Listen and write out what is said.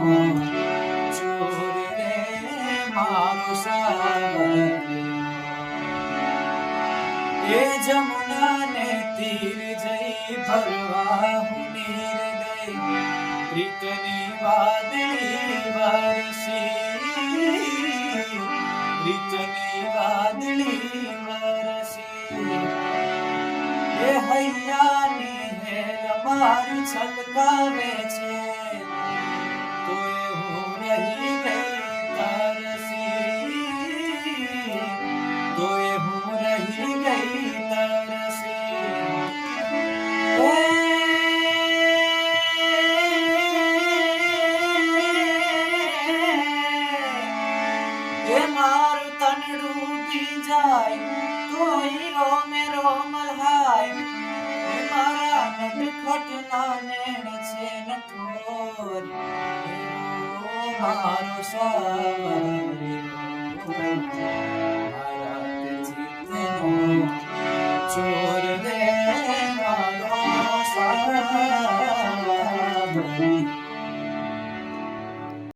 એ જમુનાને તીર જઈ ભરવા હું નીર ગઈ. પ્રીતની વાદળી વરસી. પ્રીતની વાદળી વરસી. એ હૈયાની હેલ છલકાવે છે. એ માર તન ડૂબી જાય કોઈ રોમે રોમ હાય એ મારા નટખટ ના નેણ છે ન થોર મારો સવાર ચોર દે મારો સવાર